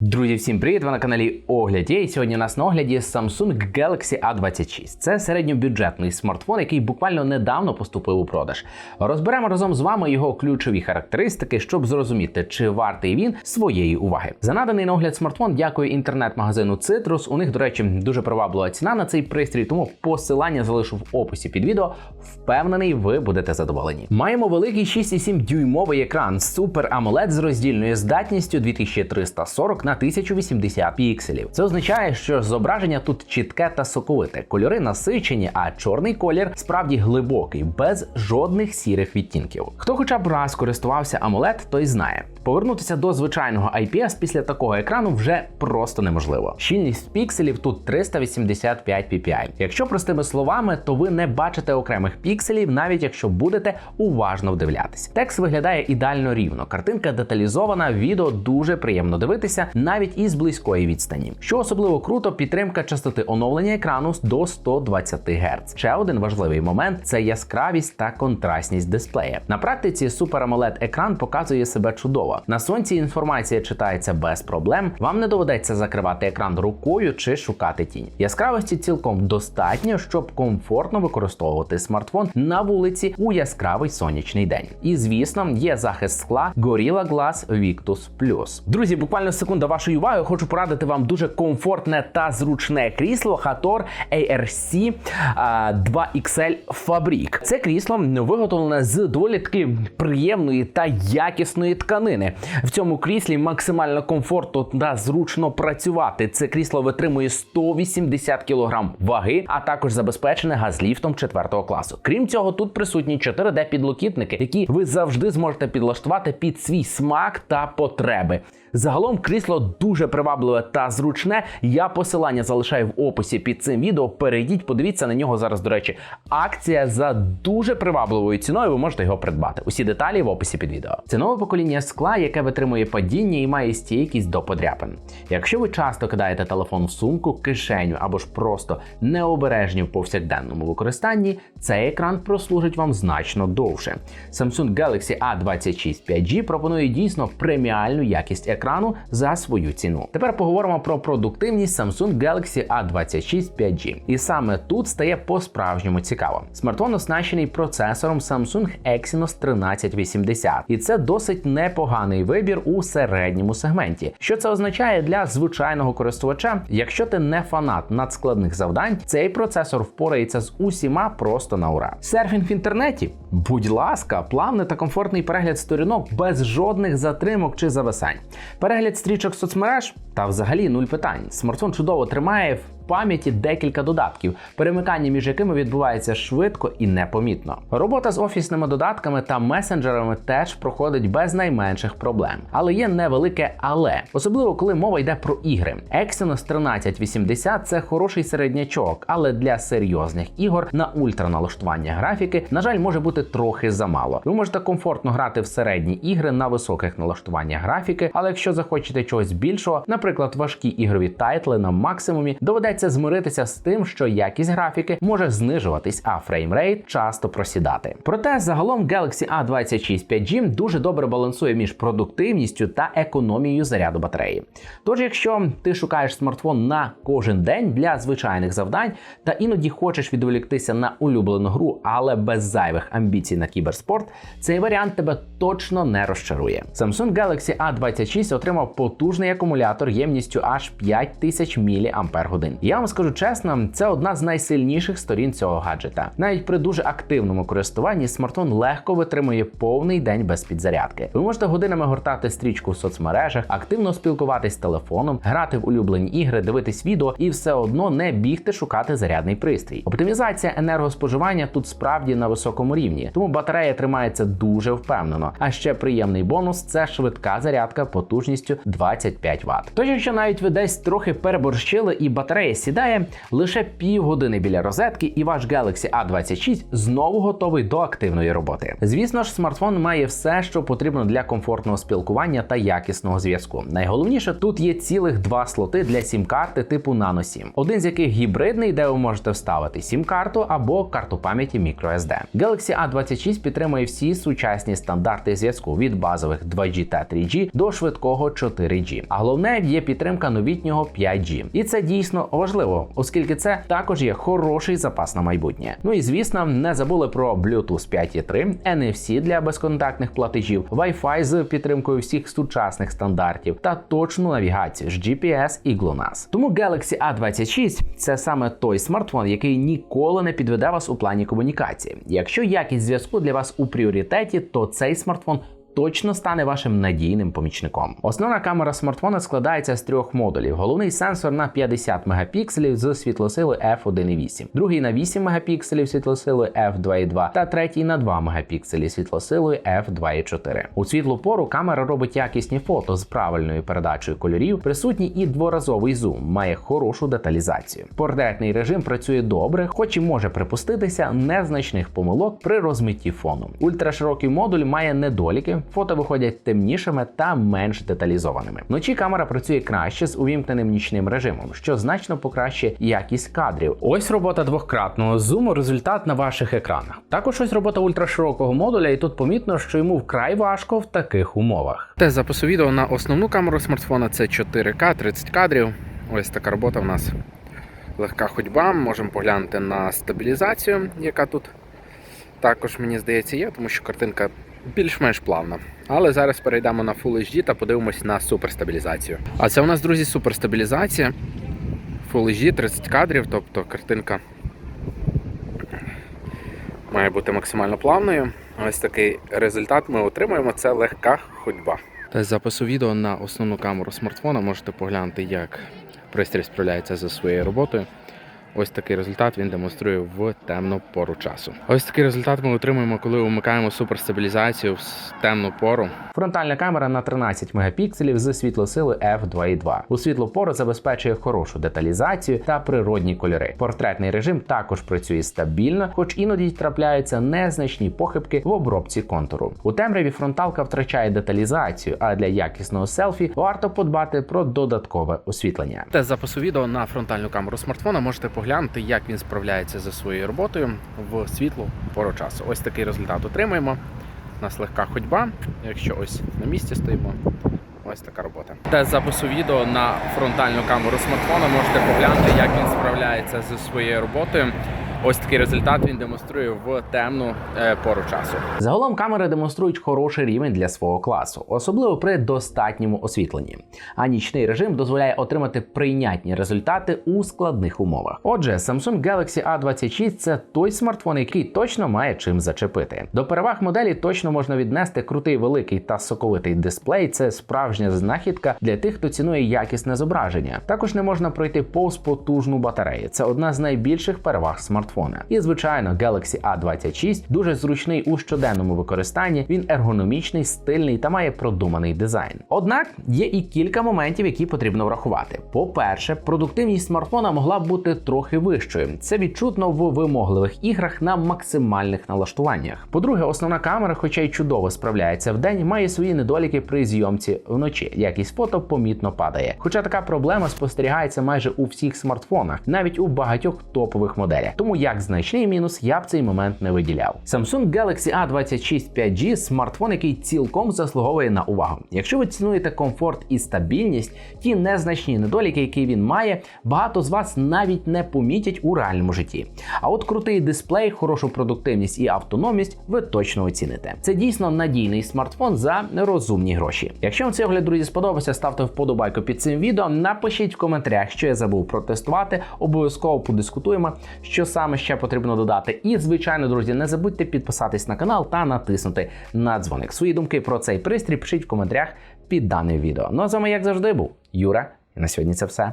Друзі, всім привіт! Ви на каналі Огляд. є. І сьогодні у нас на огляді Samsung Galaxy A26. Це середньобюджетний смартфон, який буквально недавно поступив у продаж. Розберемо разом з вами його ключові характеристики, щоб зрозуміти, чи вартий він своєї уваги. За наданий на огляд смартфон, дякую інтернет-магазину Citrus. У них, до речі, дуже приваблива ціна на цей пристрій, тому посилання залишу в описі під відео. Впевнений, ви будете задоволені. Маємо великий 6,7 дюймовий екран Super AMOLED з роздільною здатністю 2340 на 1080 пікселів. Це означає, що зображення тут чітке та соковите, кольори насичені, а чорний колір справді глибокий, без жодних сірих відтінків. Хто хоча б раз користувався AMOLED, той знає. Повернутися до звичайного IPS після такого екрану вже просто неможливо. Щільність пікселів тут 385 ppi. Якщо простими словами, то ви не бачите окремих пікселів, навіть якщо будете уважно вдивлятися. Текст виглядає ідеально рівно, картинка деталізована, відео дуже приємно дивитися, навіть із близької відстані. Що особливо круто, підтримка частоти оновлення екрану до 120 Гц. Ще один важливий момент це яскравість та контрастність дисплея. На практиці Super AMOLED екран показує себе чудово. На сонці інформація читається без проблем. Вам не доведеться закривати екран рукою чи шукати тінь. Яскравості цілком достатньо, щоб комфортно використовувати смартфон на вулиці у яскравий сонячний день. І звісно, є захист скла Gorilla Glass Victus Plus. Друзі, буквально секунда вашої уваги. Хочу порадити вам дуже комфортне та зручне крісло Hator ARC 2XL Fabric. Це крісло виготовлене з доволі таки приємної та якісної тканини. В цьому кріслі максимально комфортно та зручно працювати. Це крісло витримує 180 кг ваги, а також забезпечене газліфтом 4 класу. Крім цього, тут присутні 4D підлокітники, які ви завжди зможете підлаштувати під свій смак та потреби. Загалом крісло дуже привабливе та зручне. Я посилання залишаю в описі під цим відео. Перейдіть, подивіться на нього зараз. До речі, акція за дуже привабливою ціною. Ви можете його придбати. Усі деталі в описі під відео. Це нове покоління скла, яке витримує падіння і має стійкість до подряпин. Якщо ви часто кидаєте телефон в сумку, кишеню або ж просто необережні в повсякденному використанні, цей екран прослужить вам значно довше. Samsung Galaxy A26 5G пропонує дійсно преміальну якість екрану за свою ціну. Тепер поговоримо про продуктивність Samsung Galaxy A26 5G. І саме тут стає по-справжньому цікаво. Смартфон оснащений процесором Samsung Exynos 1380, і це досить непоганий вибір у середньому сегменті. Що це означає для звичайного користувача? Якщо ти не фанат надскладних завдань, цей процесор впорається з усіма просто на ура. Серфінг в інтернеті, будь ласка, плавний та комфортний перегляд сторінок без жодних затримок чи зависань. Перегляд стрічок соцмереж та взагалі нуль питань. Смартфон чудово тримає в пам'яті декілька додатків, перемикання між якими відбувається швидко і непомітно. Робота з офісними додатками та месенджерами теж проходить без найменших проблем. Але є невелике але, особливо коли мова йде про ігри. Exynos 1380 це хороший середнячок, але для серйозних ігор на ультраналаштування графіки, на жаль, може бути трохи замало. Ви можете комфортно грати в середні ігри на високих налаштуваннях графіки, але якщо захочете чогось більшого, наприклад, важкі ігрові тайтли на максимумі, доведеться змиритися з тим, що якість графіки може знижуватись, а фреймрейт часто просідати. Проте загалом Galaxy A26 5G дуже добре балансує між продуктивністю та економією заряду батареї. Тож, якщо ти шукаєш смартфон на кожен день для звичайних завдань та іноді хочеш відволіктися на улюблену гру, але без зайвих амбіцій на кіберспорт, цей варіант тебе точно не розчарує. Samsung Galaxy A26 отримав потужний акумулятор ємністю аж 5000 мАч. Я вам скажу чесно, це одна з найсильніших сторін цього гаджета. Навіть при дуже активному користуванні смартфон легко витримує повний день без підзарядки. Ви можете годинами гортати стрічку в соцмережах, активно спілкуватись з телефоном, грати в улюблені ігри, дивитись відео і все одно не бігти шукати зарядний пристрій. Оптимізація енергоспоживання тут справді на високому рівні, тому батарея тримається дуже впевнено. А ще приємний бонус це швидка зарядка потужністю 25 Вт. Тож, якщо навіть ви десь трохи переборщили і батарея сідає лише півгодини біля розетки, і ваш Galaxy A26 знову готовий до активної роботи. Звісно ж, смартфон має все, що потрібно для комфортного спілкування та якісного зв'язку. Найголовніше тут є цілих два слоти для сім-карти типу Nano SIM. один з яких гібридний, де ви можете вставити сім-карту або карту пам'яті microSD. Galaxy A26 підтримує всі сучасні стандарти зв'язку від базових 2G та 3G до швидкого 4G. А головне є підтримка новітнього 5G. І це дійсно важливо, оскільки це також є хороший запас на майбутнє. Ну і звісно, не забули про Bluetooth 5.3, NFC для безконтактних платежів, Wi-Fi з підтримкою всіх сучасних стандартів та точну навігацію з GPS і GLONASS. Тому Galaxy A26 це саме той смартфон, який ніколи не підведе вас у плані комунікації. Якщо якість зв'язку для вас у пріоритеті, то цей смартфон точно стане вашим надійним помічником. Основна камера смартфона складається з трьох модулів: головний сенсор на 50 мегапікселів з світлосилою f1.8, другий на 8 мегапікселів світлосилою f2.2 та третій на 2 мегапікселі світлосилою f2.4. У світлу пору камера робить якісні фото з правильною передачею кольорів, присутній і дворазовий зум, має хорошу деталізацію. Портретний режим працює добре, хоч і може припуститися незначних помилок при розмитті фону. Ультраширокий модуль має недоліки фото виходять темнішими та менш деталізованими. Вночі камера працює краще з увімкненим нічним режимом, що значно покращує якість кадрів. Ось робота двократного зуму, результат на ваших екранах. Також ось робота ультраширокого модуля, і тут помітно, що йому вкрай важко в таких умовах. Тест запису відео на основну камеру смартфона це 4К, 30 кадрів. Ось така робота в нас. Легка ходьба. Можемо поглянути на стабілізацію, яка тут також, мені здається, є, тому що картинка більш-менш плавна. Але зараз перейдемо на Full HD та подивимось на суперстабілізацію. А це у нас, друзі, суперстабілізація. Full HD 30 кадрів, тобто картинка має бути максимально плавною. Ось такий результат ми отримуємо. Це легка ходьба. З запису відео на основну камеру смартфона можете поглянути, як пристрій справляється зі своєю роботою. Ось такий результат він демонструє в темну пору часу. Ось такий результат ми отримуємо, коли вмикаємо суперстабілізацію в темну пору. Фронтальна камера на 13 мегапікселів з світлосилою f2.2. У світлу пору забезпечує хорошу деталізацію та природні кольори. Портретний режим також працює стабільно, хоч іноді трапляються незначні похибки в обробці контуру. У темряві фронталка втрачає деталізацію, а для якісного селфі варто подбати про додаткове освітлення. Тест запису відео на фронтальну камеру смартфона можете поглянути, як він справляється зі своєю роботою в світлу пору часу. Ось такий результат отримуємо. У нас легка ходьба, якщо ось на місці стоїмо. Ось така робота. Тест запису відео на фронтальну камеру смартфона можете поглянути, як він справляється зі своєю роботою. Ось такий результат він демонструє в темну е, пору часу. Загалом камери демонструють хороший рівень для свого класу, особливо при достатньому освітленні. А нічний режим дозволяє отримати прийнятні результати у складних умовах. Отже, Samsung Galaxy A26 це той смартфон, який точно має чим зачепити. До переваг моделі точно можна віднести крутий великий та соковитий дисплей. Це справжня знахідка для тих, хто цінує якісне зображення. Також не можна пройти повз потужну батарею. Це одна з найбільших переваг смартфона. І звичайно, Galaxy A26 дуже зручний у щоденному використанні. Він ергономічний, стильний та має продуманий дизайн. Однак є і кілька моментів, які потрібно врахувати. По-перше, продуктивність смартфона могла б бути трохи вищою. Це відчутно в вимогливих іграх на максимальних налаштуваннях. По-друге, основна камера, хоча й чудово справляється в день, має свої недоліки при зйомці вночі. Якість фото помітно падає. Хоча така проблема спостерігається майже у всіх смартфонах, навіть у багатьох топових моделях. Тому як значний мінус я б цей момент не виділяв. Samsung Galaxy A26 5G смартфон, який цілком заслуговує на увагу. Якщо ви цінуєте комфорт і стабільність, ті незначні недоліки, які він має, багато з вас навіть не помітять у реальному житті. А от крутий дисплей, хорошу продуктивність і автономність ви точно оціните. Це дійсно надійний смартфон за розумні гроші. Якщо вам цей огляд, друзі, сподобався, ставте вподобайку під цим відео. Напишіть в коментарях, що я забув протестувати. Обов'язково подискутуємо, що саме ще потрібно додати. І, звичайно, друзі, не забудьте підписатись на канал та натиснути на дзвоник. Свої думки про цей пристрій пишіть в коментарях під даним відео. Ну а з вами, як завжди, був Юра. І на сьогодні це все.